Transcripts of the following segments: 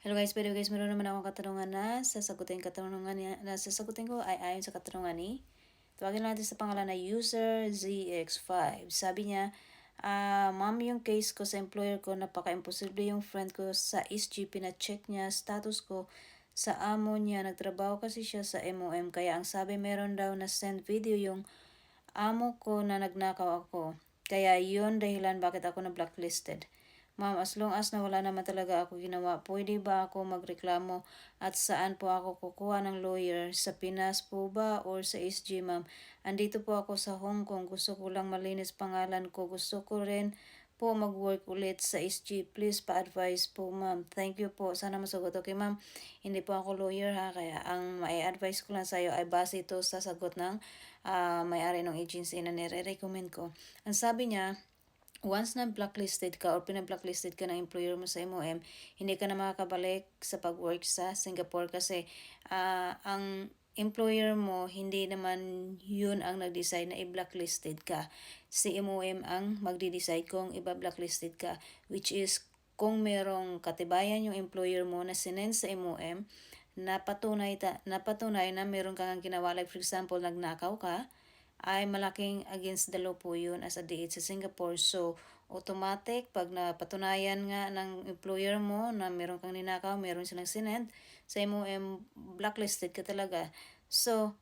Hello guys, pero guys, meron naman akong katanungan na sasagutin katanungan niya, na sasagutin ko ay ayon sa katanungan ni. Tawagin natin sa pangalan na user ZX5. Sabi niya, ah, ma'am, yung case ko sa employer ko, napaka-imposible yung friend ko sa SGP na check niya status ko sa amo niya. Nagtrabaho kasi siya sa MOM, kaya ang sabi meron daw na send video yung amo ko na nagnakaw ako. Kaya yun dahilan bakit ako na blacklisted. Ma'am, as long as na wala naman talaga ako ginawa, pwede ba ako magreklamo at saan po ako kukuha ng lawyer? Sa Pinas po ba or sa SG, ma'am? Andito po ako sa Hong Kong. Gusto ko lang malinis pangalan ko. Gusto ko rin po mag-work ulit sa SG. Please pa-advise po, ma'am. Thank you po. Sana masagot. Okay, ma'am. Hindi po ako lawyer ha. Kaya ang mai-advise ko lang sa iyo ay base ito sa sagot ng ah, may-ari ng agency na nire-recommend ko. Ang sabi niya, once na blacklisted ka or pinablacklisted ka ng employer mo sa MOM, hindi ka na makakabalik sa pag-work sa Singapore kasi ah, ang employer mo, hindi naman yun ang nag-decide na i-blacklisted ka. Si MOM ang magdi-decide kung iba-blacklisted ka, which is kung merong katibayan yung employer mo na sinend sa MOM, na patunay, ta, na patunay na meron kang ginawa, like for example, nagnakaw ka, ay malaking against the law po yun as a DH sa Singapore. So, automatic, pag napatunayan nga ng employer mo na meron kang ninakaw, meron silang sinend, sa MOM, blacklisted ka talaga. So,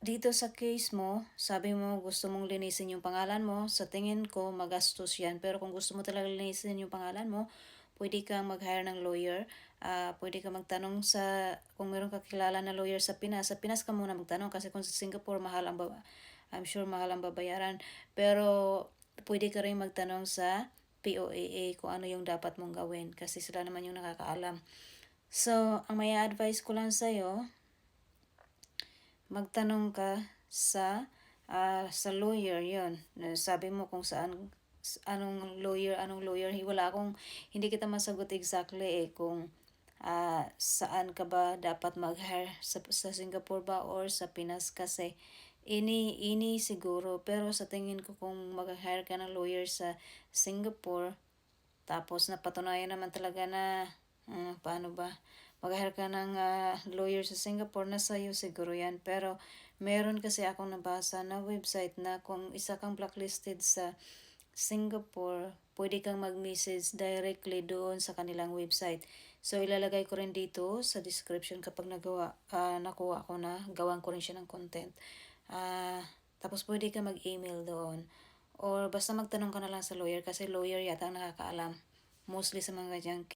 dito sa case mo, sabi mo gusto mong linisin yung pangalan mo, sa tingin ko magastos yan. Pero kung gusto mo talaga linisin yung pangalan mo, pwede kang mag-hire ng lawyer. Ah, pwede ka magtanong sa, kung meron ka kilala na lawyer sa Pinas, sa Pinas ka muna magtanong kasi kung sa Singapore, mahal ang baba, I'm sure mahal ang babayaran. Pero, pwede ka rin magtanong sa POAA kung ano yung dapat mong gawin kasi sila naman yung nakakaalam. So, ang may advice ko lang sa'yo, magtanong ka sa ah, sa lawyer yon sabi mo kung saan anong lawyer anong lawyer wala akong hindi kita masagot exactly eh kung ah, saan ka ba dapat mag-hire sa, sa Singapore ba or sa Pinas kasi ini ini siguro pero sa tingin ko kung mag-hire ka ng lawyer sa Singapore tapos napatunayan naman talaga na ah, paano ba mag-hire ka ng ah, lawyer sa Singapore na sa'yo siguro yan. Pero meron kasi akong nabasa na website na kung isa kang blacklisted sa Singapore pwede kang mag-message directly doon sa kanilang website. So ilalagay ko rin dito sa description kapag nagawa ah, nakuha ko na gawan ko rin siya ng content. Ah, tapos pwede ka mag-email doon. Or basta magtanong ka na lang sa lawyer kasi lawyer yata ang nakakaalam mostly sa mga ganyang